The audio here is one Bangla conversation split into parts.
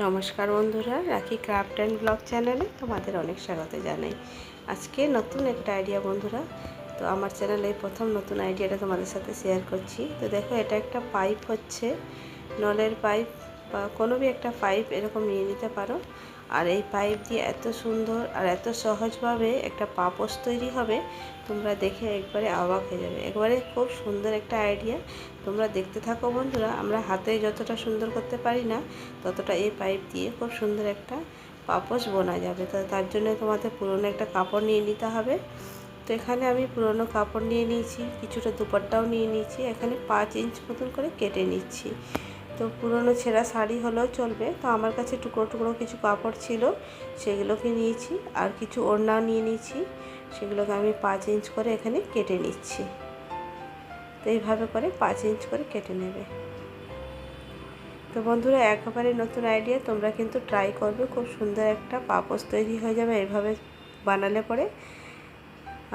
নমস্কার বন্ধুরা, রাখি ক্রাফট অ্যান্ড ব্লগ চ্যানেলে তোমাদের অনেক স্বাগত জানাই। আজকে নতুন একটা আইডিয়া বন্ধুরা, তো আমার চ্যানেলে প্রথম নতুন আইডিয়াটা তোমাদের সাথে শেয়ার করছি। তো দেখো, এটা একটা পাইপ হচ্ছে, নলের পাইপ বা কোনো বি একটা পাইপ এরকম নিয়ে নিতে পারো। আর এই পাইপ দিয়ে এত সুন্দর আর এত সহজভাবে একটা পাপোশ তৈরি হবে, তোমরা দেখে একবারে অবাক হয়ে যাবে। একবারে খুব সুন্দর একটা আইডিয়া। তোমরা দেখতে থাকো বন্ধুরা, আমরা হাতে যতটা সুন্দর করতে পারি না, ততটা এই পাইপ দিয়ে খুব সুন্দর একটা পাপোশ বোনা যাবে। তো তার জন্য তোমাদের পুরনো একটা কাপড় নিয়ে নিতে হবে। তো এখানে আমি পুরনো কাপড় নিয়ে নিয়েছি, কিছুটা দুপাট্টাও নিয়ে নিয়েছি, এখানে পাঁচ ইঞ্চ মতন করে কেটে নিচ্ছি। তো পুরনো ছেঁড়া শাড়ি হলেও চলবে, তো আমার কাছে টুকরো টুকরো কিছু কাপড় ছিল, সেগুলোকে নিয়েছি, আর কিছু ওড়না নিয়ে নিয়েছি, সেগুলোকে আমি পাঁচ ইঞ্চ করে এখানে কেটে নিচ্ছি। তো এইভাবে করে পাঁচ ইঞ্চ করে কেটে নেবে। তো বন্ধুরা, একেবারে নতুন আইডিয়া তোমরা কিন্তু ট্রাই করবে, খুব সুন্দর একটা পাপোস তৈরি হয়ে যাবে এইভাবে বানালে পরে।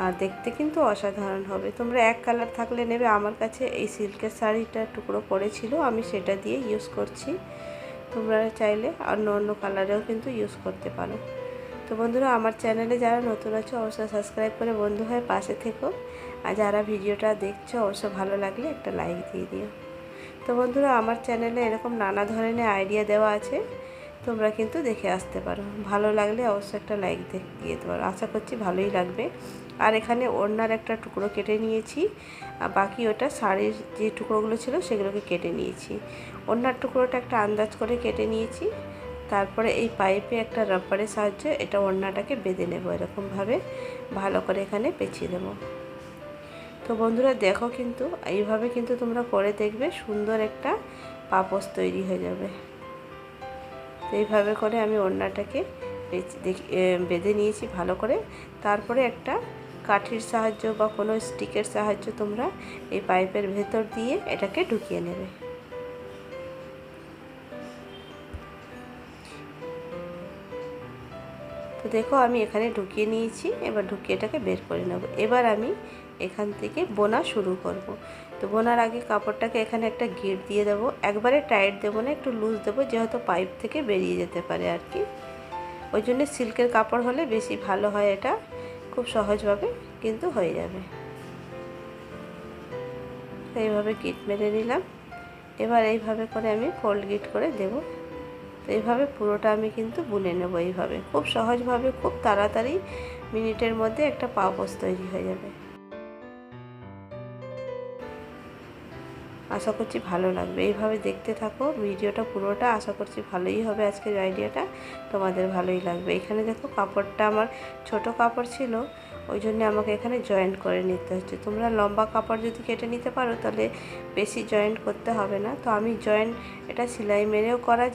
আর দেখতে কিন্তু অসাধারণ হবে। তোমরা এক কালার থাকলে নেবে, আমার কাছে এই সিল্কের শাড়িটা টুকরো পড়েছিল, আমি সেটা দিয়ে ইউজ করছি। তোমরা চাইলে অন্য অন্য কালারেও কিন্তু ইউজ করতে পারো। তো বন্ধুরা, আমার চ্যানেলে যারা নতুন আছো, অবশ্যই সাবস্ক্রাইব করে বন্ধু হয়ে পাশে থেকো। আর যারা ভিডিওটা দেখছ অবশ্য ভালো লাগলে একটা লাইক দিয়ে দিও। তো বন্ধুরা, আমার চ্যানেলে এরকম নানা ধরনের আইডিয়া দেওয়া আছে, তোমরা কিন্তু দেখে আসতে পারো। ভালো লাগলে অবশ্যই একটা লাইক দিয়ে দিতে পারো আশা করছি ভালোই লাগবে। আর এখানে ওড়নার একটা টুকরো কেটে নিয়েছি, আর বাকি ওটা শাড়ির যে টুকরোগুলো ছিল সেগুলোকে কেটে নিয়েছি। ওড়নার টুকরোটা একটা আন্দাজ করে কেটে নিয়েছি, তারপরে এই পাইপে একটা রাবারের সাহায্যে এটা ওড়নাটাকে বেঁধে নেব এরকমভাবে। ভালো করে এখানে পেঁচিয়ে দেবো তো বন্ধুরা দেখো কিন্তু, এইভাবে কিন্তু তোমরা করে দেখবে, সুন্দর একটা পাপোস তৈরি হয়ে যাবে। তো এইভাবে করে আমি ওড়নাটাকে বেঁধে নিয়েছি ভালো করে। তারপরে একটা কাঠির সাহায্য বা কোনো স্টিকের সাহায্য তোমরা এই পাইপের ভেতর দিয়ে এটাকে ঢুকিয়ে নেবে। তো দেখো আমি এখানে ঢুকিয়ে নিয়েছি, এবার ঢুকিয়ে এটাকে বের করে নেব। এবার আমি এখান থেকে বোনা শুরু করব। তো বোনার আগে কাপড়টাকে এখানে একটা গিট দিয়ে দেবো। একবারে টাইট দেবো না, একটু লুজ দেবো, যেহেতু পাইপ থেকে বেরিয়ে যেতে পারে আর কি। ওই জন্য সিল্কের কাপড় হলে বেশি ভালো হয় এটা, খুব সহজভাবে কিন্তু হয়ে যাবে। এইভাবে গিট মেরে নিলাম। এবার এইভাবে করে আমি ফোল্ড গিট করে দেব। তো এইভাবে পুরোটা আমি কিন্তু বুনে নেব এইভাবে। খুব সহজভাবে, খুব তাড়াতাড়ি মিনিটের মধ্যে একটা পাপোস তৈরি হয়ে যাবে। আশা করছি ভালো লাগবে। এইভাবে দেখতে থাকো, ভিডিওটা পুরোটা আশা করছি ভালোই হবে আজকের আইডিয়াটা তোমাদের ভালোই লাগবে। এখানে দেখো কাপড়টা আমার ছোট কাপড় ছিল, ওই জন্য আমাকে এখানে জয়েন্ট করে নিতে হচ্ছে। তোমরা লম্বা কাপড় যদি কেটে নিতে পারো, তাহলে বেশি জয়েন্ট করতে হবে না। তো আমি জয়েন্ট এটা সেলাই মেরেও করা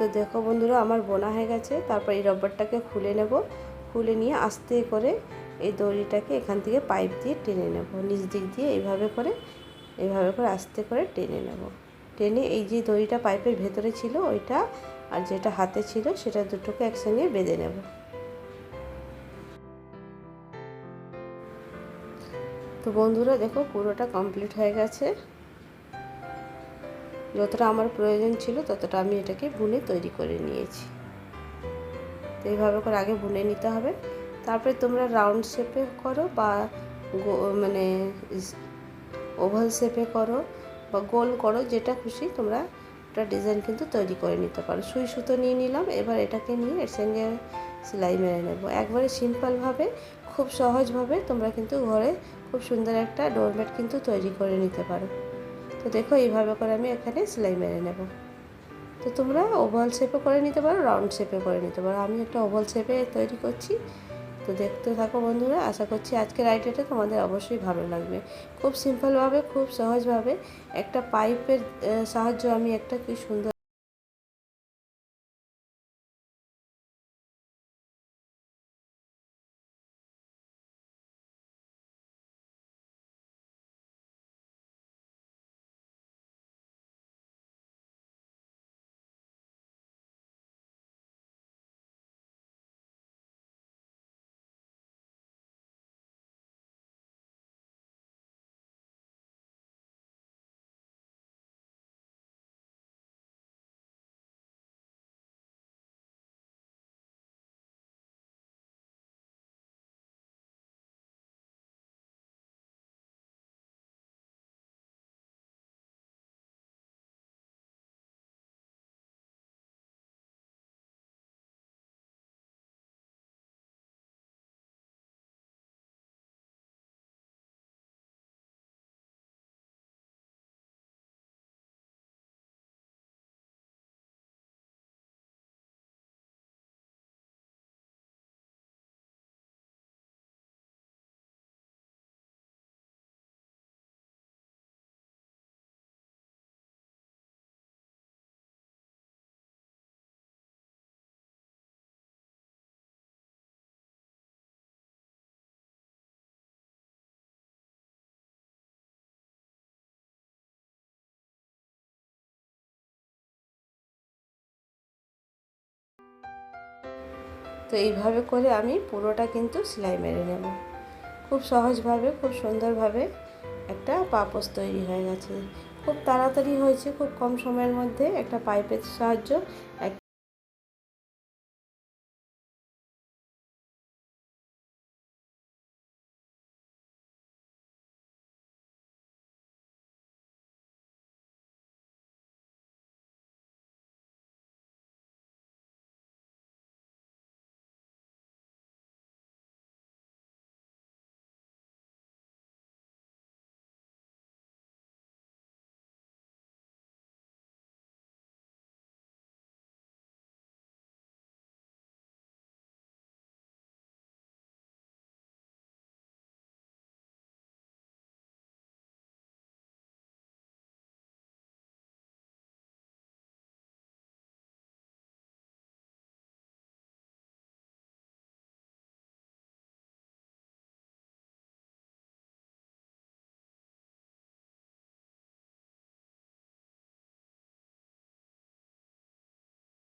তো দেখো বন্ধুরা, আমার বোনা হয়ে গেছে। তারপর এই রবারটাকে খুলে নেব। খুলে নিয়ে আস্তে করে এই দড়িটাকে এখান থেকে পাইপ দিয়ে টেনে নেব। নিচ দিক দিয়ে এইভাবে করে এইভাবে করে আস্তে করে টেনে নেব। টেনে এই যে দড়িটা পাইপের ভেতরে ছিল ওইটা আর যেটা হাতে ছিল সেটা দুটোকে একসঙ্গে বেঁধে নেব। তো বন্ধুরা, দেখো পুরোটা কমপ্লিট হয়ে গেছে। যতটা আমার প্রয়োজন ছিল, ততটা আমি এটাকে বুনে তৈরি করে নিয়েছি। তো এইভাবে করে আগে বুনে নিতে হবে। তারপরে তোমরা রাউন্ড শেপে করো বা মানে ওভাল শেপে করো বা গোল করো, যেটা খুশি তোমরা একটা ডিজাইন কিন্তু তৈরি করে নিতে পারো। সুই সুতো নিয়ে নিলাম, এবার এটাকে নিয়ে এর সঙ্গে সেলাই মেরে নেব। একবারে সিম্পলভাবে খুব সহজভাবে তোমরা কিন্তু ঘরে খুব সুন্দর একটা ডোরমেট কিন্তু তৈরি করে নিতে পারো। তো দেখো, এইভাবে করে আমি এখানে সেলাই মেরে নেব। তো তোমরা ওভাল শেপে করে নিতে পারো রাউন্ড শেপে করে নিতে পারো। আমি একটা ওভাল শেপে তৈরি করছি। তো দেখতে থাকো বন্ধুরা, আশা করছি আজকের আইডিয়াটা তোমাদের অবশ্যই ভালো লাগবে। খুব সিম্পলভাবে খুব সহজভাবে একটা পাইপের সাহায্য আমি একটা কি সুন্দর তো এইভাবে করে আমি পুরোটা কিন্তু সেলাই মেরে নেব। খুব সহজভাবে, খুব সুন্দরভাবে একটা পাপোস তৈরি হয়ে গেছে। খুব তাড়াতাড়ি হয়েছে, খুব কম সময়ের মধ্যে একটা পাইপের সাহায্য একটা